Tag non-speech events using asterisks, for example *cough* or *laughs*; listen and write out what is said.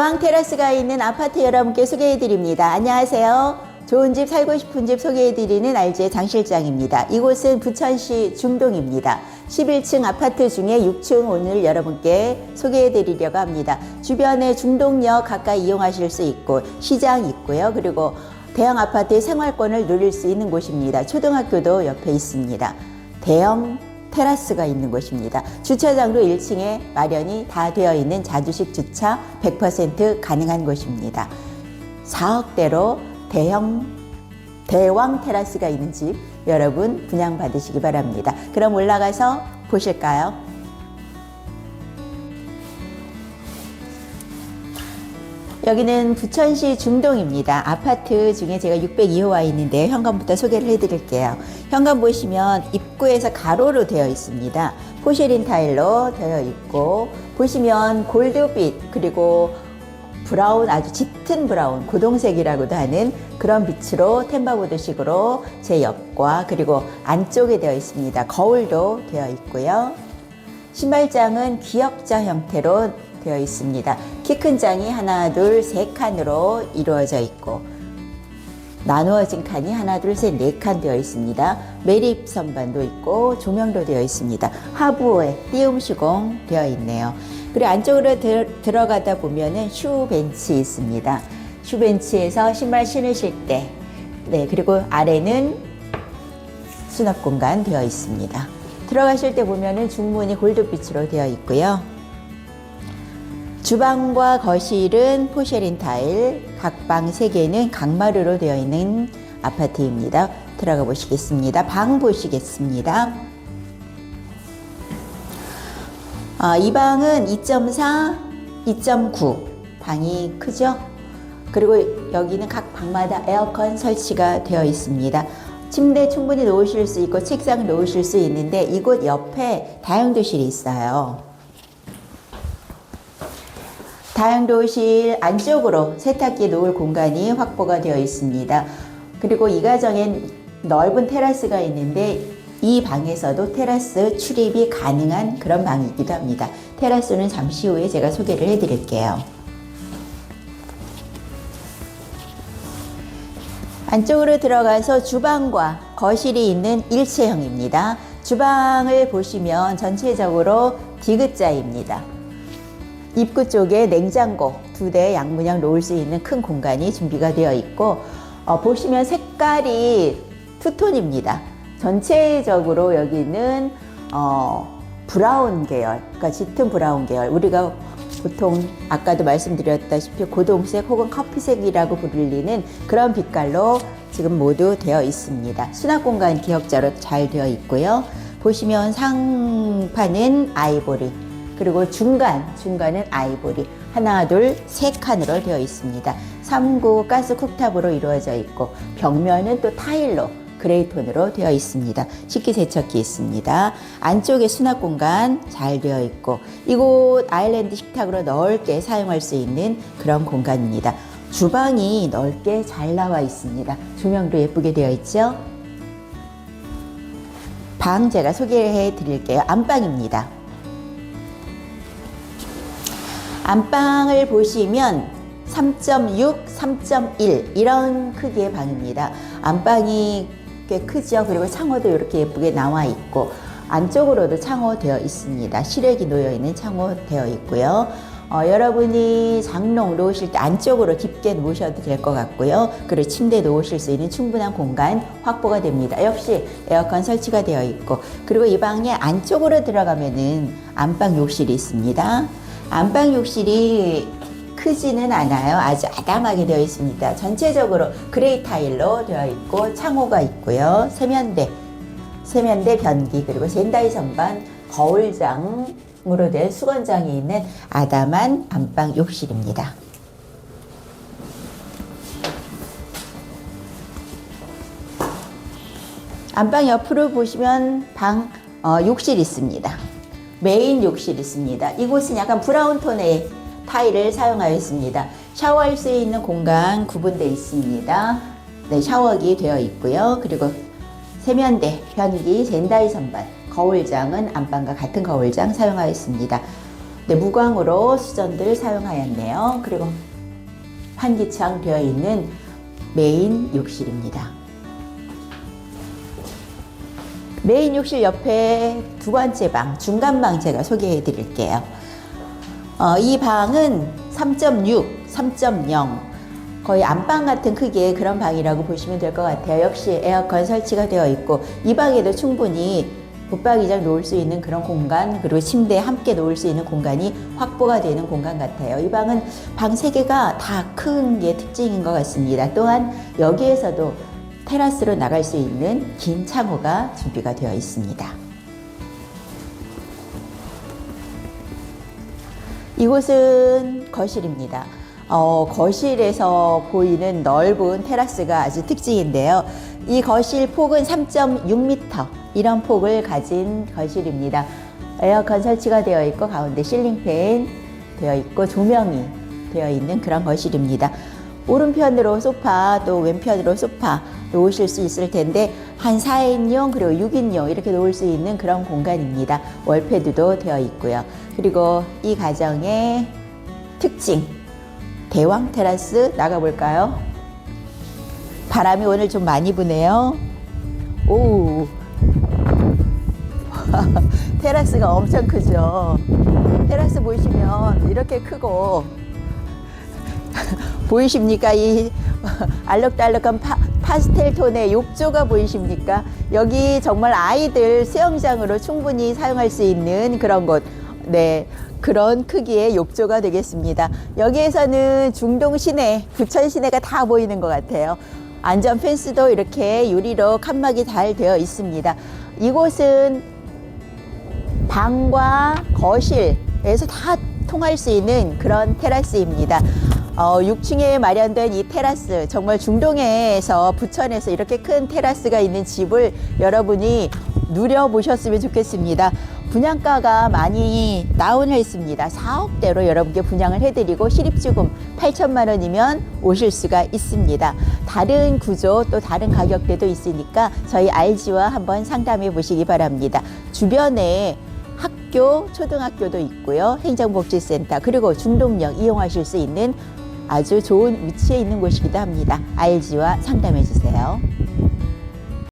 대왕 테라스가 있는 아파트 여러분께 소개해 드립니다. 안녕하세요. 좋은 집 살고 싶은 집 소개해 드리는 알지의 장 실장입니다. 이곳은 부천시 중동입니다. 11층 아파트 중에 6층 오늘 여러분께 소개해 드리려고 합니다. 주변에 중동역 가까이 이용하실 수 있고 시장 있고요. 그리고 대형 아파트의 생활권을 누릴 수 있는 곳입니다. 초등학교도 옆에 있습니다. 대형 테라스가 있는 곳입니다. 주차장도 1층에 마련이 다 되어 있는 자주식 주차 100% 가능한 곳입니다. 4억대로 대형 대왕 테라스가 있는 집 여러분 분양 받으시기 바랍니다. 그럼 올라가서 보실까요? 여기는 부천시 중동입니다. 아파트 중에 제가 602호 와 있는데 현관부터 소개를 해드릴게요. 현관 보시면 입구에서 가로로 되어 있습니다. 포쉐린 타일로 되어 있고 보시면 골드빛 그리고 브라운 아주 짙은 브라운 고동색이라고도 하는 그런 빛으로 템바보드식으로 제 옆과 그리고 안쪽에 되어 있습니다. 거울도 되어 있고요. 신발장은 기역자 형태로 되어 있습니다. 키 큰 장이 하나, 둘, 세 칸으로 이루어져 있고 나누어진 칸이 하나, 둘, 셋, 네 칸 되어 있습니다. 매립 선반도 있고 조명도 되어 있습니다. 하부에 띄움 시공 되어 있네요. 그리고 안쪽으로 들, 들어가다 보면은 슈 벤치 있습니다. 슈 벤치에서 신발 신으실 때, 네 그리고 아래는 수납 공간 되어 있습니다. 들어가실 때 보면은 중문이 골드빛으로 되어 있고요. 주방과 거실은 포쉐린 타일, 각방 3개는 강마루로 되어 있는 아파트입니다. 들어가 보시겠습니다. 방 보시겠습니다. 아, 이 방은 2.4, 2.9 방이 크죠? 그리고 여기는 각 방마다 에어컨 설치가 되어 있습니다. 침대 충분히 놓으실 수 있고 책상 놓으실 수 있는데 이곳 옆에 다용도실이 있어요. 다용도실 안쪽으로 세탁기 놓을 공간이 확보가 되어 있습니다. 그리고 이 가정엔 넓은 테라스가 있는데 이 방에서도 테라스 출입이 가능한 그런 방이기도 합니다. 테라스는 잠시 후에 제가 소개를 해드릴게요. 안쪽으로 들어가서 주방과 거실이 있는 일체형입니다. 주방을 보시면 전체적으로 디귿자입니다. 입구 쪽에 냉장고 두 대 양문형 놓을 수 있는 큰 공간이 준비가 되어 있고 어, 보시면 색깔이 투톤입니다. 전체적으로 여기는 어, 브라운 계열, 그러니까 짙은 브라운 계열. 우리가 보통 아까도 말씀드렸다시피 고동색 혹은 커피색이라고 불리는 그런 빛깔로 지금 모두 되어 있습니다. 수납 공간 기역자로 잘 되어 있고요. 보시면 상판은 아이보리, 그리고 중간, 중간은 아이보리. 하나, 둘, 세 칸으로 되어 있습니다. 3구 가스 쿡탑으로 이루어져 있고, 벽면은 또 타일로 그레이 톤으로 되어 있습니다. 식기세척기 있습니다. 안쪽에 수납 공간 잘 되어 있고, 이곳 아일랜드 식탁으로 넓게 사용할 수 있는 그런 공간입니다. 주방이 넓게 잘 나와 있습니다. 조명도 예쁘게 되어 있죠? 방 제가 소개해 드릴게요. 안방입니다. 안방을 보시면 3.6, 3.1 이런 크기의 방입니다. 안방이 꽤 크죠. 그리고 창호도 이렇게 예쁘게 나와 있고 안쪽으로도 창호 되어 있습니다. 실외기 놓여 있는 창호 되어 있고요. 어, 여러분이 장롱 놓으실 때 안쪽으로 깊게 놓으셔도 될 것 같고요. 그리고 침대 놓으실 수 있는 충분한 공간 확보가 됩니다. 역시 에어컨 설치가 되어 있고 그리고 이 방에 안쪽으로 들어가면은 안방 욕실이 있습니다. 안방 욕실이 크지는 않아요. 아주 아담하게 되어 있습니다. 전체적으로 그레이 타일로 되어 있고 창호가 있고요. 세면대, 세면대 변기 그리고 젠다이 선반, 거울장으로 된 수건장이 있는 아담한 안방 욕실입니다. 안방 옆으로 보시면 방 어, 욕실 있습니다. 메인 욕실 있습니다. 이곳은 약간 브라운 톤의 타일을 사용하였습니다. 샤워할 수 있는 공간 구분되어 있습니다. 네, 샤워기 되어 있고요. 그리고 세면대, 변기, 젠다이 선반, 거울장은 안방과 같은 거울장 사용하였습니다. 네, 무광으로 수전들 사용하였네요. 그리고 환기창 되어 있는 메인 욕실입니다. 메인 욕실 옆에 두 번째 방, 중간 방 제가 소개해 드릴게요. 어, 이 방은 3.6, 3.0 거의 안방 같은 크기의 그런 방이라고 보시면 될 것 같아요. 역시 에어컨 설치가 되어 있고 이 방에도 충분히 붙박이장 놓을 수 있는 그런 공간 그리고 침대 함께 놓을 수 있는 공간이 확보가 되는 공간 같아요. 이 방은 방 세 개가 다 큰 게 특징인 것 같습니다. 또한 여기에서도 테라스로 나갈 수 있는 긴 창호가 준비가 되어 있습니다. 이곳은 거실입니다. 어, 거실에서 보이는 넓은 테라스가 아주 특징인데요. 이 거실 폭은 3.6m 이런 폭을 가진 거실입니다. 에어컨 설치가 되어 있고 가운데 실링팬 되어 있고 조명이 되어 있는 그런 거실입니다. 오른편으로 소파 또 왼편으로 소파 놓으실 수 있을 텐데 한 4인용 그리고 6인용 이렇게 놓을 수 있는 그런 공간입니다. 월패드도 되어 있고요. 그리고 이 가정의 특징 대왕 테라스 나가볼까요? 바람이 오늘 좀 많이 부네요. 오 *laughs* 테라스가 엄청 크죠. 테라스 보시면 이렇게 크고 보이십니까? 이 *laughs* 알록달록한 파, 파스텔 톤의 욕조가 보이십니까? 여기 정말 아이들 수영장으로 충분히 사용할 수 있는 그런 곳. 네. 그런 크기의 욕조가 되겠습니다. 여기에서는 중동 시내, 부천 시내가 다 보이는 것 같아요. 안전 펜스도 이렇게 유리로 칸막이 잘 되어 있습니다. 이곳은 방과 거실에서 다 통할 수 있는 그런 테라스입니다. 어, 6층에 마련된 이 테라스 정말 중동에서 부천에서 이렇게 큰 테라스가 있는 집을 여러분이 누려보셨으면 좋겠습니다. 분양가가 많이 다운했습니다. 4억대로 여러분께 분양을 해드리고 실입주금 8천만 원이면 오실 수가 있습니다. 다른 구조 또 다른 가격대도 있으니까 저희 RG와 한번 상담해 보시기 바랍니다. 주변에 학교, 초등학교도 있고요. 행정복지센터 그리고 중동역 이용하실 수 있는 아주 좋은 위치에 있는 곳이기도 합니다. RG와 상담해 주세요.